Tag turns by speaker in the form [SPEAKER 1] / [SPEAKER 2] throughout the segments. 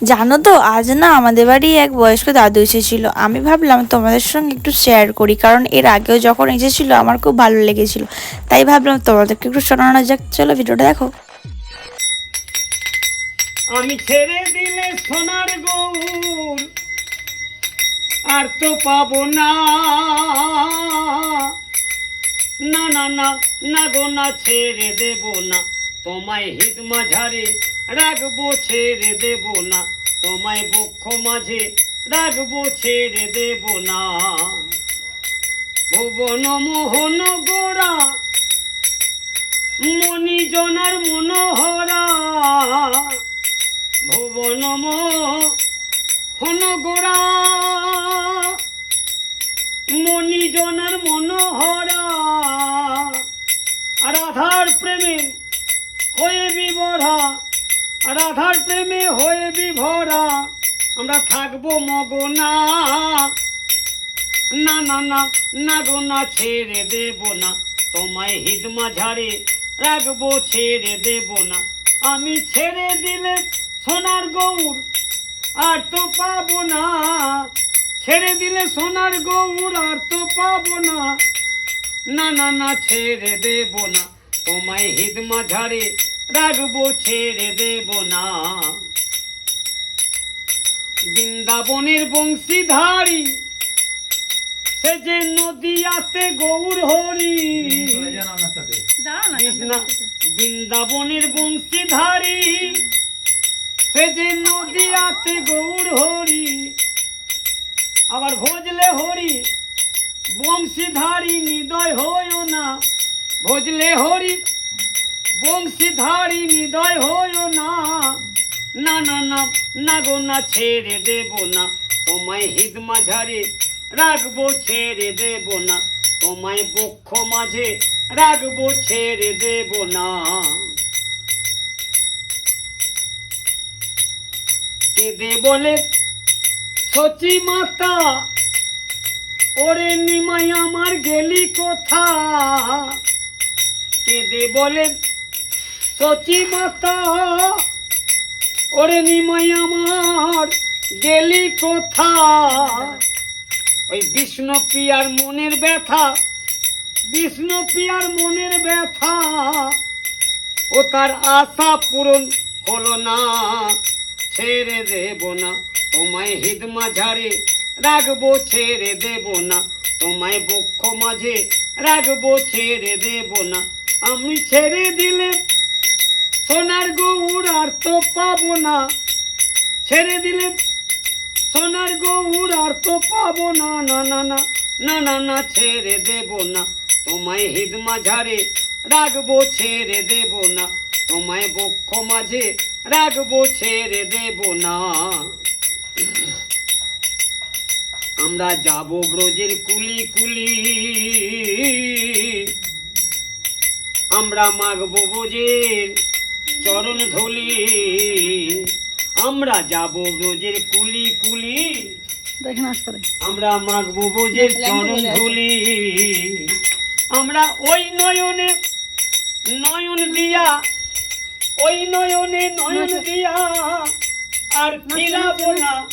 [SPEAKER 1] জানো তো, আজ না আমাদের বাড়ি এক বয়স্ক দাদু এসেছিল। আমি ভাবলাম তোমাদের সঙ্গে একটু শেয়ার করি, কারণ এর আগেও যখন এসেছিল আমার খুব ভালো লেগেছিল। তাই ভাবলাম তোমাদেরকে একটু শোনানো যাক। চলো ভিডিওটা দেখো।
[SPEAKER 2] আমি ছেড়ে দিলে সোনার গৌর আর তো পাবো না। না না না না গো, না ছেড়ে দেব না। তোমায় হিত মাঝারে রাখব ছেড়ে দেব না। তোমায় বক্ষ মাঝে রাখব ছেড়ে দেব না। ভুবন মোহন গোড়া মণিজনার মনোহরা। ভুবন হন গোড়া মণিজনার মনোহরা। রাধার প্রেমে হয়ে বিভরা রাধার প্রেমে হয়ে বিভরা, আমরা থাকব মগনা। না না না না গো না ছেড়ে দেব না, তোমায় হিদ মাঝারে রাখব ছেড়ে দেব না। আমি ছেড়ে দিলে সোনার গৌর আর তো পাবো না। ছেড়ে দিলে সোনার গৌর আর তো পাবো না। না না না, ছেড়ে দেব না। তোমায় হিদ মাঝারে রাখব, ছেড়ে দেব না। বৃন্দাবনের বংশীধারী, সে যে নদীয়াতে গৌর হরি। বৃন্দাবনের বংশীধারী, সে যে নদীয়াতে গৌর হরি। আবার ভোজলে হরি, বংশীধারী নিদয় হইও না। ভোজলে হরি, বংশীধারী নিদয় হইও না। না না না না গো, না ছেড়ে দেব না। তোমায় হিদ মাঝারে রাখব, ছেড়ে দেব না। তোমায় বক্ষ মাঝে রাখব, ছেড়ে দেব না। কেঁদে বলে সচি মাতা, ওরে নিমাই, আমার গেলি কোথা? কেঁদে বলে? সচি মাতা, ওরে নিমাই আমার, গেলি কোথা ওই বিষ্ণু পিয়ার মনের ব্যথা, বিষ্ণু পিয়ার মনের ব্যথা, ও তার আশা পূরণ হলো না। ছেড়ে দেব না, তোমায় হিদ মাঝারে রাখব, ছেড়ে দেব না, তোমায় বক্ষ মাঝে রাখব, ছেড়ে দেব না। আমি ছেড়ে দিলে সোনার গৌর আর তো পাবো না। ছেড়ে দিলে সোনার গৌর আর তো পাবো না। না না না না না না, ছেড়ে দেব না। তোমায় হিদ মাঝারে রাখব, ছেড়ে দেব না। তোমায় বক্ষ মাঝে রাখব, ছেড়ে দেব না। আমরা যাব ব্রজের কুলি কুলি। আমরা মাগবো ব্রজের চরণ ধুলি। আমরা যাব ব্রজের কুলি কুলি। আমরা মাগবো ব্রজের চরণ ধুলি। আমরা ওই নয়নে নয়ন দিয়া ওই নয়নে নয়ন দিয়া আর ফিরাবো না।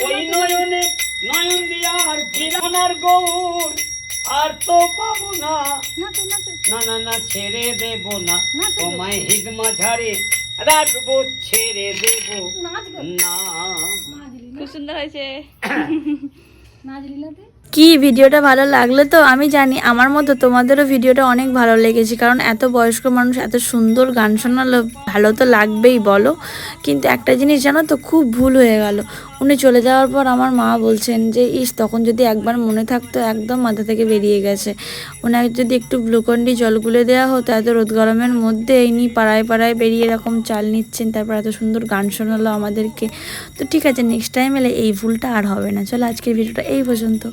[SPEAKER 2] ওই নয়নে নয়ন দিয়া আর ফিরানার গৌর। আর তো পাবো না। না না না ছেড়ে দেব না। তোমায় হিদ মাঝারে রাখব ছেড়ে দেব। না।
[SPEAKER 3] খুব সুন্দর হয়েছে।
[SPEAKER 1] কি ভিডিওটা ভালো লাগল তো আমি জানি, আমার মতো তোমাদেরও ভিডিওটা অনেক ভালো লেগেছে, কারণ এত বয়স্ক মানুষ এত সুন্দর গান শোনালো, ভালো তো লাগবেই বলো। কিন্তু একটা জিনিস জানো তো, খুব ভুল হয়ে গেল। উনি চলে যাওয়ার পর আমার মা বলছেন যে, ইস, তখন যদি একবার মনে থাকতো, একদম মাথা থেকে বেরিয়ে গেছে। ওনাকে যদি একটু গ্লুকন্ডি জল গুলে দেওয়া হতো, এত রোদ গরমের মধ্যে ইনি পাড়ায় পাড়ায় বেরিয়ে এরকম চাল নিচ্ছেন, তারপর এত সুন্দর গান শোনালো আমাদেরকে। তো ঠিক আছে নেক্সট টাইম এলে এই ভুলটা আর হবে না। চলো আজকের ভিডিওটা এই পর্যন্ত।